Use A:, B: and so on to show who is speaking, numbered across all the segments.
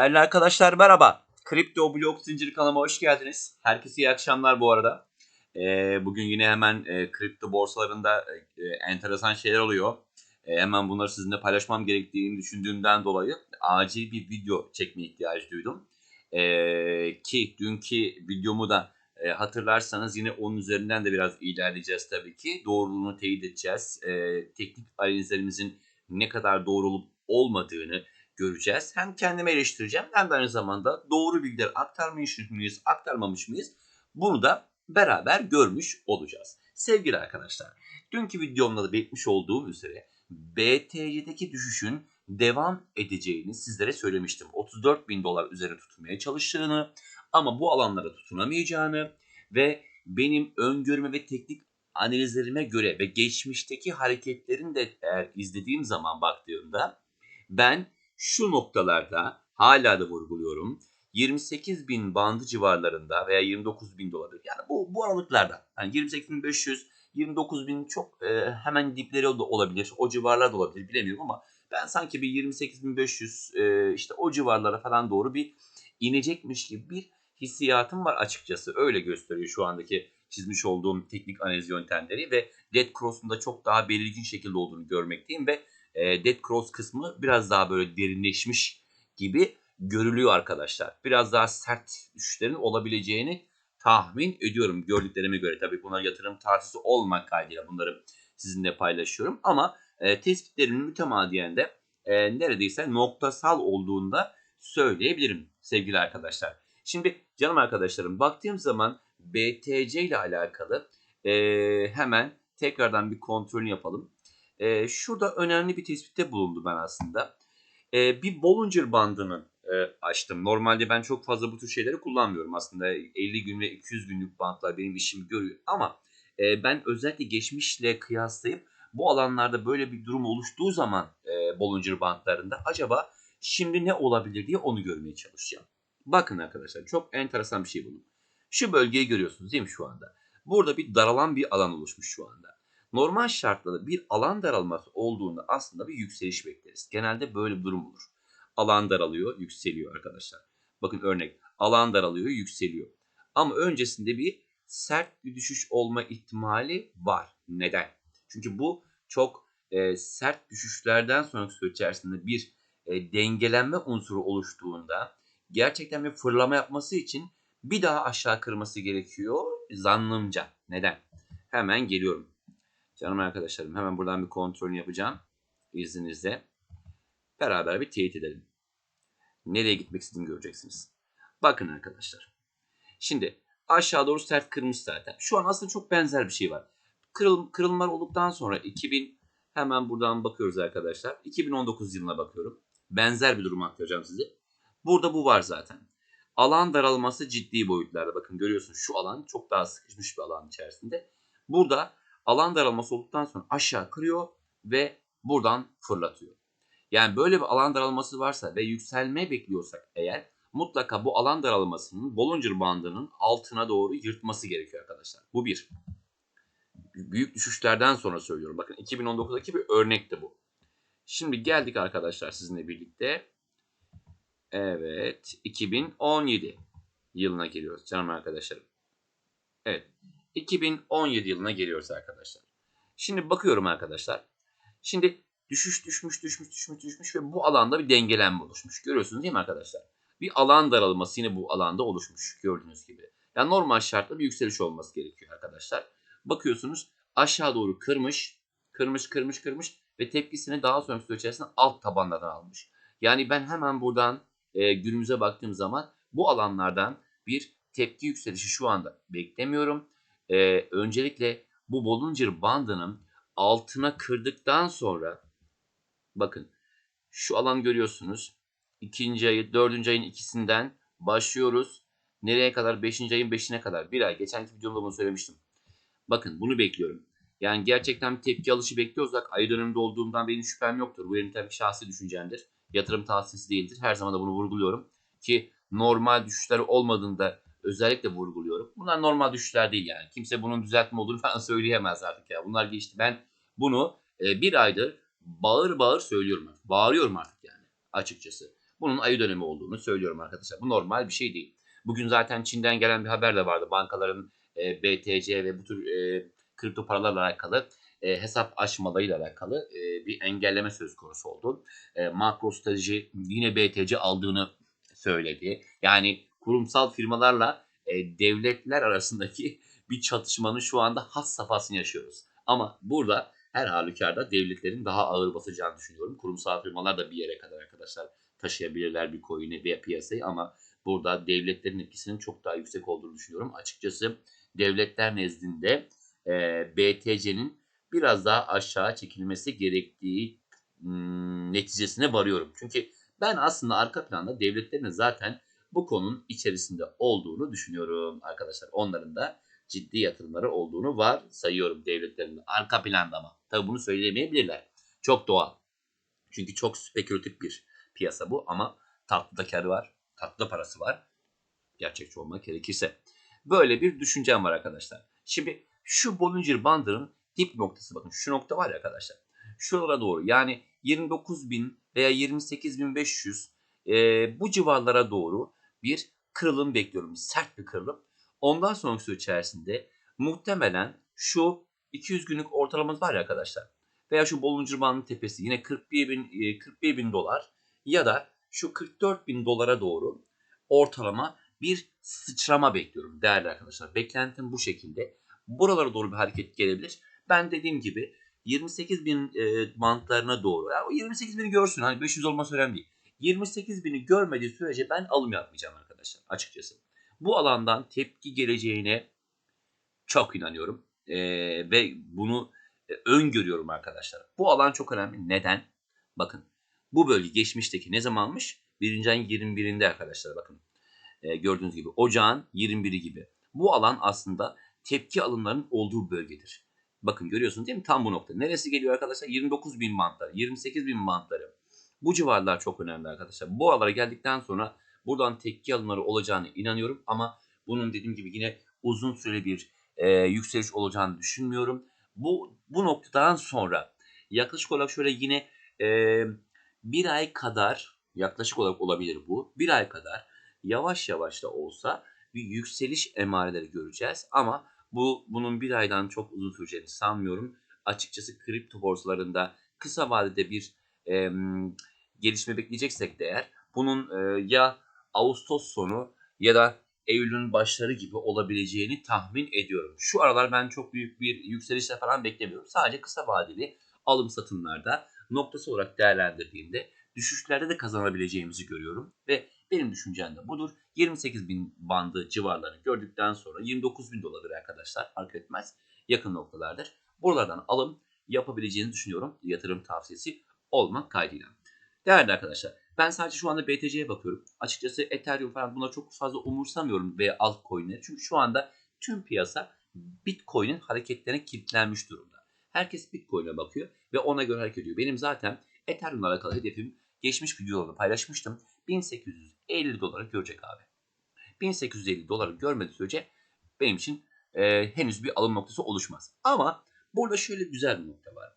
A: Değerli arkadaşlar merhaba. Kripto Blok Zinciri kanalıma hoş geldiniz. Herkese iyi akşamlar bu arada. Ee, bugün yine hemen e, kripto borsalarında e, enteresan şeyler oluyor. E, hemen bunları sizinle paylaşmam gerektiğini düşündüğümden dolayı acil bir video çekme ihtiyacı duydum. E, ki dünkü videomu da e, hatırlarsanız yine onun üzerinden de biraz ilerleyeceğiz tabii ki. Doğruluğunu teyit edeceğiz. E, teknik analizlerimizin ne kadar doğru olup olmadığını göreceğiz. Hem kendime eleştireceğim hem de aynı zamanda doğru bilgiler aktarmış mıyız, aktarmamış mıyız? Bunu da beraber görmüş olacağız. Sevgili arkadaşlar, dünkü videomda da belirtmiş olduğum üzere BTC'deki düşüşün devam edeceğini sizlere söylemiştim. 34 bin dolar üzerine tutunmaya çalıştığını ama bu alanlara tutunamayacağını ve benim öngörüme ve teknik analizlerime göre ve geçmişteki hareketlerin de eğer izlediğim zaman baktığımda ben şu noktalarda hala da vurguluyorum. 28 bin bandı civarlarında veya 29 bin doları yani bu, bu aralıklarda. Yani 28.500 29 bin çok e, hemen dipleri de olabilir o civarlarda olabilir bilemiyorum ama ben sanki bir 28.500 e, işte o civarlara falan doğru bir inecekmiş gibi bir hissiyatım var açıkçası. Öyle gösteriyor şu andaki çizmiş olduğum teknik analiz yöntemleri ve Dead Cross'un da çok daha belirgin şekilde olduğunu görmekteyim ve e, Dead Cross kısmı biraz daha böyle derinleşmiş gibi görülüyor arkadaşlar. Biraz daha sert düşüşlerin olabileceğini tahmin ediyorum gördüklerime göre. Tabii bunlar yatırım tavsiyesi olmak kaydıyla bunları sizinle paylaşıyorum. Ama e, tespitlerimin mütemadiyen de e, neredeyse noktasal olduğunda söyleyebilirim sevgili arkadaşlar. Şimdi canım arkadaşlarım baktığım zaman BTC ile alakalı e, hemen tekrardan bir kontrolünü yapalım. E, şurada önemli bir tespitte bulundu ben aslında. E, bir Bollinger bandını e, açtım. Normalde ben çok fazla bu tür şeyleri kullanmıyorum. Aslında 50 gün ve 200 günlük bantlar benim işimi görüyor. Ama e, ben özellikle geçmişle kıyaslayıp bu alanlarda böyle bir durum oluştuğu zaman e, Bollinger bantlarında acaba şimdi ne olabilir diye onu görmeye çalışacağım. Bakın arkadaşlar çok enteresan bir şey bu. Şu bölgeyi görüyorsunuz değil mi şu anda? Burada bir daralan bir alan oluşmuş şu anda. Normal şartlarda bir alan daralması olduğunda aslında bir yükseliş bekleriz. Genelde böyle bir durum olur. Alan daralıyor, yükseliyor arkadaşlar. Bakın örnek alan daralıyor, yükseliyor. Ama öncesinde bir sert bir düşüş olma ihtimali var. Neden? Çünkü bu çok e, sert düşüşlerden sonraki süreç içerisinde bir e, dengelenme unsuru oluştuğunda gerçekten bir fırlama yapması için bir daha aşağı kırması gerekiyor zannımca. Neden? Hemen geliyorum. Canım arkadaşlarım hemen buradan bir kontrolünü yapacağım. İzninizle. Beraber bir teyit edelim. Nereye gitmek istediğimi göreceksiniz. Bakın arkadaşlar. Şimdi aşağı doğru sert kırmış zaten. Şu an aslında çok benzer bir şey var. Kırıl, kırılmalar olduktan sonra 2000 hemen buradan bakıyoruz arkadaşlar. 2019 yılına bakıyorum. Benzer bir durum aktaracağım size. Burada bu var zaten. Alan daralması ciddi boyutlarda. Bakın görüyorsunuz şu alan çok daha sıkışmış bir alan içerisinde. Burada alan daralması olduktan sonra aşağı kırıyor ve buradan fırlatıyor. Yani böyle bir alan daralması varsa ve yükselme bekliyorsak eğer mutlaka bu alan daralmasının Bollinger bandının altına doğru yırtması gerekiyor arkadaşlar. Bu bir. Büyük düşüşlerden sonra söylüyorum. Bakın 2019'daki bir örnekti bu. Şimdi geldik arkadaşlar sizinle birlikte. Evet 2017 yılına geliyoruz canım arkadaşlarım. Evet 2017 yılına geliyoruz arkadaşlar. Şimdi bakıyorum arkadaşlar. Şimdi düşüş düşmüş düşmüş düşmüş düşmüş ve bu alanda bir dengelenme oluşmuş. Görüyorsunuz değil mi arkadaşlar? Bir alan daralması yine bu alanda oluşmuş gördüğünüz gibi. Yani normal şartla bir yükseliş olması gerekiyor arkadaşlar. Bakıyorsunuz aşağı doğru kırmış, kırmış, kırmış, kırmış ve tepkisini daha sonra süre içerisinde alt tabanlardan almış. Yani ben hemen buradan e, günümüze baktığım zaman bu alanlardan bir tepki yükselişi şu anda beklemiyorum. E, öncelikle bu Bollinger bandının altına kırdıktan sonra bakın şu alan görüyorsunuz. İkinci ayı, dördüncü ayın ikisinden başlıyoruz. Nereye kadar? Beşinci ayın beşine kadar. Bir ay. Geçenki videomda bunu söylemiştim. Bakın bunu bekliyorum. Yani gerçekten tepki alışı bekliyorsak ayı döneminde olduğumdan benim şüphem yoktur. Bu benim tabii şahsi düşüncemdir. Yatırım tavsiyesi değildir. Her zaman da bunu vurguluyorum. Ki normal düşüşler olmadığında özellikle vurguluyorum. Bunlar normal düşüşler değil yani. Kimse bunun düzeltme olduğunu falan söyleyemez artık ya. Bunlar geçti. Ben bunu e, bir aydır bağır bağır söylüyorum artık. Bağırıyorum artık yani açıkçası. Bunun ayı dönemi olduğunu söylüyorum arkadaşlar. Bu normal bir şey değil. Bugün zaten Çin'den gelen bir haber de vardı. Bankaların e, BTC ve bu tür e, kripto paralarla alakalı e, hesap açmalarıyla alakalı e, bir engelleme söz konusu oldu. E, MicroStrategy yine BTC aldığını söyledi. Yani kurumsal firmalarla e, devletler arasındaki bir çatışmanın şu anda has safhasını yaşıyoruz. Ama burada her halükarda devletlerin daha ağır basacağını düşünüyorum. Kurumsal firmalar da bir yere kadar arkadaşlar taşıyabilirler bir coin'i veya piyasayı ama burada devletlerin etkisinin çok daha yüksek olduğunu düşünüyorum. Açıkçası devletler nezdinde e, BTC'nin biraz daha aşağı çekilmesi gerektiği neticesine varıyorum. Çünkü ben aslında arka planda devletlerin zaten bu konunun içerisinde olduğunu düşünüyorum arkadaşlar. Onların da ciddi yatırımları olduğunu var sayıyorum devletlerin arka planda ama. Tabi bunu söyleyemeyebilirler. Çok doğal. Çünkü çok spekülatif bir piyasa bu ama tatlı da karı var. Tatlı da parası var. Gerçekçi olmak gerekirse. Böyle bir düşüncem var arkadaşlar. Şimdi şu Bollinger Bandır'ın dip noktası bakın şu nokta var ya arkadaşlar. Şuralara doğru yani 29.000 veya 28.500 e, bu civarlara doğru bir kırılım bekliyorum. Sert bir kırılım. Ondan sonraki süre içerisinde muhtemelen şu 200 günlük ortalamamız var ya arkadaşlar. Veya şu Bollinger tepesi yine 41 bin, 41 bin dolar ya da şu 44 bin dolara doğru ortalama bir sıçrama bekliyorum değerli arkadaşlar. Beklentim bu şekilde. Buralara doğru bir hareket gelebilir. Ben dediğim gibi 28 bin e, bantlarına doğru. Yani o 28 bini görsün. Hani 500 olması önemli değil. 28 bini görmediği sürece ben alım yapmayacağım arkadaşlar açıkçası. Bu alandan tepki geleceğine çok inanıyorum. E, ve bunu e, öngörüyorum arkadaşlar. Bu alan çok önemli. Neden? Bakın bu bölge geçmişteki ne zamanmış? 1. ayın 21'inde arkadaşlar bakın. E, gördüğünüz gibi ocağın 21'i gibi. Bu alan aslında tepki alımlarının olduğu bölgedir. Bakın görüyorsunuz değil mi? Tam bu nokta. Neresi geliyor arkadaşlar? 29 bin bantları, 28 bin bantları. Bu civarlar çok önemli arkadaşlar. Bu aralara geldikten sonra buradan tepki alımları olacağını inanıyorum. Ama bunun dediğim gibi yine uzun süreli bir e, yükseliş olacağını düşünmüyorum. Bu, bu noktadan sonra yaklaşık olarak şöyle yine e, bir ay kadar yaklaşık olarak olabilir bu. Bir ay kadar yavaş yavaş da olsa bir yükseliş emareleri göreceğiz. Ama bu bunun bir aydan çok uzun süreceğini sanmıyorum. Açıkçası kripto borsalarında kısa vadede bir e, gelişme bekleyeceksek de eğer bunun e, ya Ağustos sonu ya da Eylül'ün başları gibi olabileceğini tahmin ediyorum. Şu aralar ben çok büyük bir yükselişle falan beklemiyorum. Sadece kısa vadeli alım satımlarda noktası olarak değerlendirdiğimde düşüşlerde de kazanabileceğimizi görüyorum. Ve benim düşüncem de budur. 28 bin bandı civarlarını gördükten sonra 29 bin dolardır arkadaşlar fark etmez. Yakın noktalardır. Buralardan alım yapabileceğini düşünüyorum. Yatırım tavsiyesi olmak kaydıyla. Değerli arkadaşlar ben sadece şu anda BTC'ye bakıyorum. Açıkçası Ethereum falan buna çok fazla umursamıyorum ve altcoin'leri. Çünkü şu anda tüm piyasa Bitcoin'in hareketlerine kilitlenmiş durumda. Herkes Bitcoin'e bakıyor ve ona göre hareket ediyor. Benim zaten Ethereum'la alakalı hedefim geçmiş videolarda paylaşmıştım. 1850 doları görecek abi. 1850 doları görmediği sürece benim için e, henüz bir alım noktası oluşmaz. Ama burada şöyle güzel bir nokta var.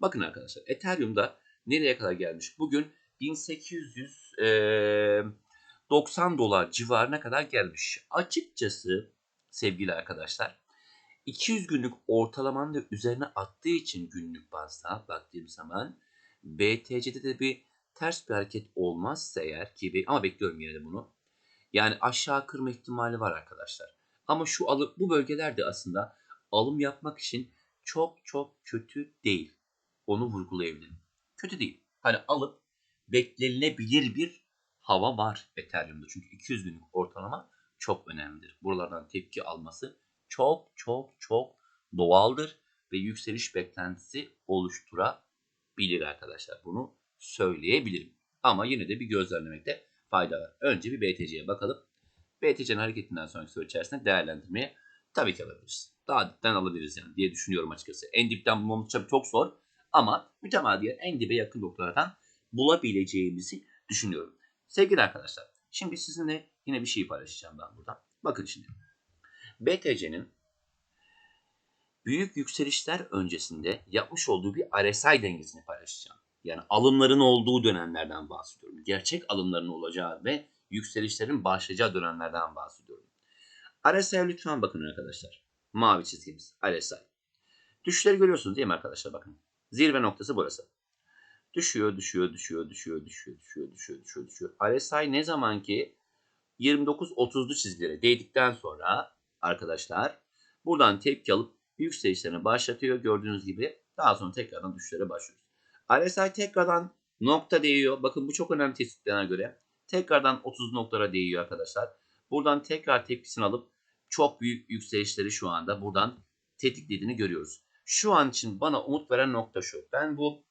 A: Bakın arkadaşlar Ethereum'da nereye kadar gelmiş? Bugün 1890 dolar civarına kadar gelmiş. Açıkçası sevgili arkadaşlar 200 günlük ortalamanın da üzerine attığı için günlük bazda baktığım zaman BTC'de de bir ters bir hareket olmazsa eğer ki ama bekliyorum yine de bunu. Yani aşağı kırma ihtimali var arkadaşlar. Ama şu alı, bu bölgelerde aslında alım yapmak için çok çok kötü değil. Onu vurgulayabilirim. Kötü değil. Hani alıp beklenilebilir bir hava var Ethereum'da. Çünkü 200 günlük ortalama çok önemlidir. Buralardan tepki alması çok çok çok doğaldır ve yükseliş beklentisi oluşturabilir arkadaşlar. Bunu söyleyebilirim. Ama yine de bir gözlemlemekte fayda var. Önce bir BTC'ye bakalım. BTC'nin hareketinden sonraki süre içerisinde değerlendirmeye tabii ki alabiliriz. Daha dipten alabiliriz yani diye düşünüyorum açıkçası. En dipten bulmamız çok zor ama mütemadiyen en dibe yakın noktalardan bulabileceğimizi düşünüyorum. Sevgili arkadaşlar, şimdi sizinle yine bir şey paylaşacağım ben burada. Bakın şimdi. BTC'nin büyük yükselişler öncesinde yapmış olduğu bir RSI dengesini paylaşacağım. Yani alımların olduğu dönemlerden bahsediyorum. Gerçek alımların olacağı ve yükselişlerin başlayacağı dönemlerden bahsediyorum. RSI'ye lütfen bakın arkadaşlar. Mavi çizgimiz RSI. Düşüşleri görüyorsunuz değil mi arkadaşlar bakın. Zirve noktası burası. Düşüyor, düşüyor, düşüyor, düşüyor, düşüyor, düşüyor, düşüyor, düşüyor, düşüyor. RSI ne zaman ki 29-30'lu çizgilere değdikten sonra arkadaşlar buradan tepki alıp yükselişlerini başlatıyor. Gördüğünüz gibi daha sonra tekrardan düşüşlere başlıyoruz. RSI tekrardan nokta değiyor. Bakın bu çok önemli tespitlerine göre. Tekrardan 30 noktalara değiyor arkadaşlar. Buradan tekrar tepkisini alıp çok büyük yükselişleri şu anda buradan tetiklediğini görüyoruz. Şu an için bana umut veren nokta şu. Ben bu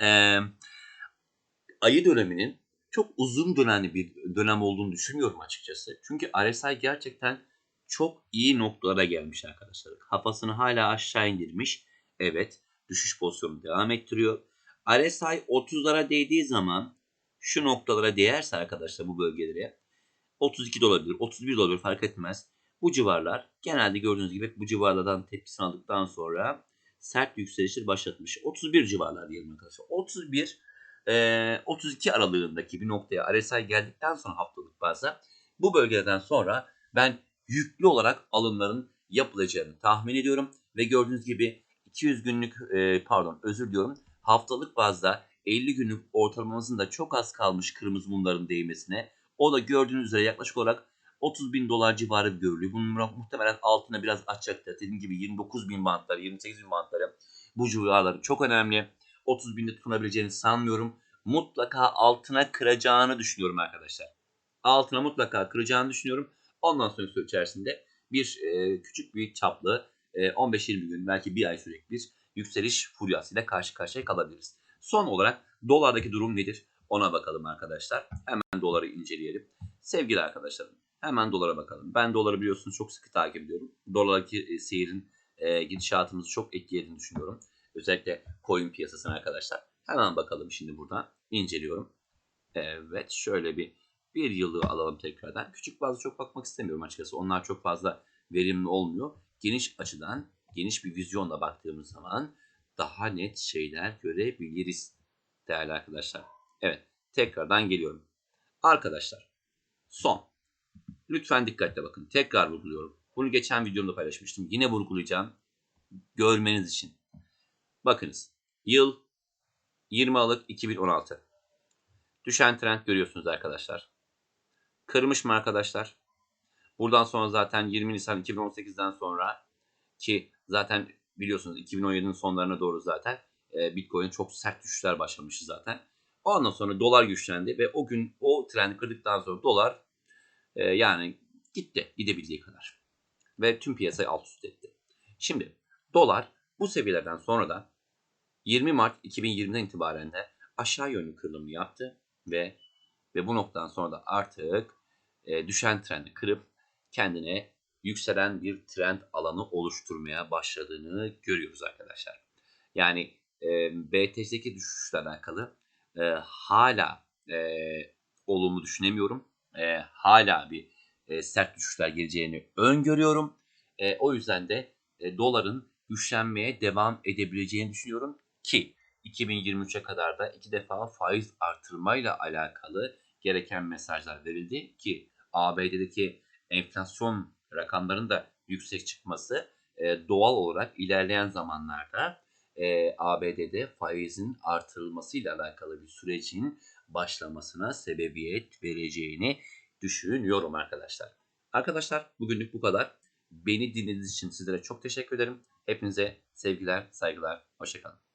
A: e, ayı döneminin çok uzun dönemli bir dönem olduğunu düşünmüyorum açıkçası. Çünkü RSI gerçekten çok iyi noktalara gelmiş arkadaşlar. Kafasını hala aşağı indirmiş. Evet düşüş pozisyonu devam ettiriyor. RSI 30'lara değdiği zaman şu noktalara değerse arkadaşlar bu bölgelere 32 de olabilir, 31 de olabilir fark etmez. Bu civarlar genelde gördüğünüz gibi bu civarlardan tepkisini aldıktan sonra sert yükselişler başlatmış. 31 civarlar diyelim arkadaşlar. 31 e, 32 aralığındaki bir noktaya RSI geldikten sonra haftalık bazda bu bölgeden sonra ben yüklü olarak alımların yapılacağını tahmin ediyorum ve gördüğünüz gibi 200 günlük e, pardon özür diliyorum haftalık bazda 50 günlük ortalamamızın da çok az kalmış kırmızı mumların değmesine o da gördüğünüz üzere yaklaşık olarak 30 bin dolar civarı görülüyor. Bunun muhtemelen altına biraz açacaktır. Dediğim gibi 29 bin bantları, 28 bin bantları bu civarları çok önemli. 30 binde tutunabileceğini sanmıyorum. Mutlaka altına kıracağını düşünüyorum arkadaşlar. Altına mutlaka kıracağını düşünüyorum. Ondan sonra süre içerisinde bir e, küçük bir çaplı e, 15-20 gün belki bir ay sürekli bir yükseliş furyasıyla karşı karşıya kalabiliriz. Son olarak dolardaki durum nedir? Ona bakalım arkadaşlar. Hemen doları inceleyelim. Sevgili arkadaşlarım hemen dolara bakalım. Ben doları biliyorsunuz çok sıkı takip ediyorum. Dolardaki e, seyirin e, gidişatımızı çok etkilediğini düşünüyorum. Özellikle coin piyasasına arkadaşlar. Hemen bakalım şimdi buradan inceliyorum. Evet şöyle bir bir yıllığı alalım tekrardan. Küçük bazı çok bakmak istemiyorum açıkçası. Onlar çok fazla verimli olmuyor. Geniş açıdan, geniş bir vizyonla baktığımız zaman daha net şeyler görebiliriz değerli arkadaşlar. Evet, tekrardan geliyorum. Arkadaşlar, son. Lütfen dikkatle bakın. Tekrar vurguluyorum. Bunu geçen videomda paylaşmıştım. Yine vurgulayacağım. Görmeniz için. Bakınız. Yıl 20 Aralık 2016. Düşen trend görüyorsunuz arkadaşlar. Kırmış mı arkadaşlar? Buradan sonra zaten 20 Nisan 2018'den sonra ki zaten biliyorsunuz 2017'nin sonlarına doğru zaten e, Bitcoin çok sert düşüşler başlamıştı zaten. Ondan sonra dolar güçlendi ve o gün o trendi kırdıktan sonra dolar e, yani gitti gidebildiği kadar. Ve tüm piyasayı alt üst etti. Şimdi dolar bu seviyelerden sonra da 20 Mart 2020'den itibaren de aşağı yönlü kırılımı yaptı ve ve bu noktadan sonra da artık e, düşen trendi kırıp kendine yükselen bir trend alanı oluşturmaya başladığını görüyoruz arkadaşlar. Yani e, BTC'deki düşüşle alakalı e, hala e, olumlu düşünemiyorum. E, hala bir e, sert düşüşler geleceğini öngörüyorum. E, o yüzden de e, doların güçlenmeye devam edebileceğini düşünüyorum ki 2023'e kadar da iki defa faiz artırmayla alakalı gereken mesajlar verildi ki ABD'deki enflasyon rakamların da yüksek çıkması e, doğal olarak ilerleyen zamanlarda e, ABD'de faizin artırılmasıyla alakalı bir sürecin başlamasına sebebiyet vereceğini düşünüyorum arkadaşlar. Arkadaşlar bugünlük bu kadar. Beni dinlediğiniz için sizlere çok teşekkür ederim. Hepinize sevgiler, saygılar, hoşçakalın.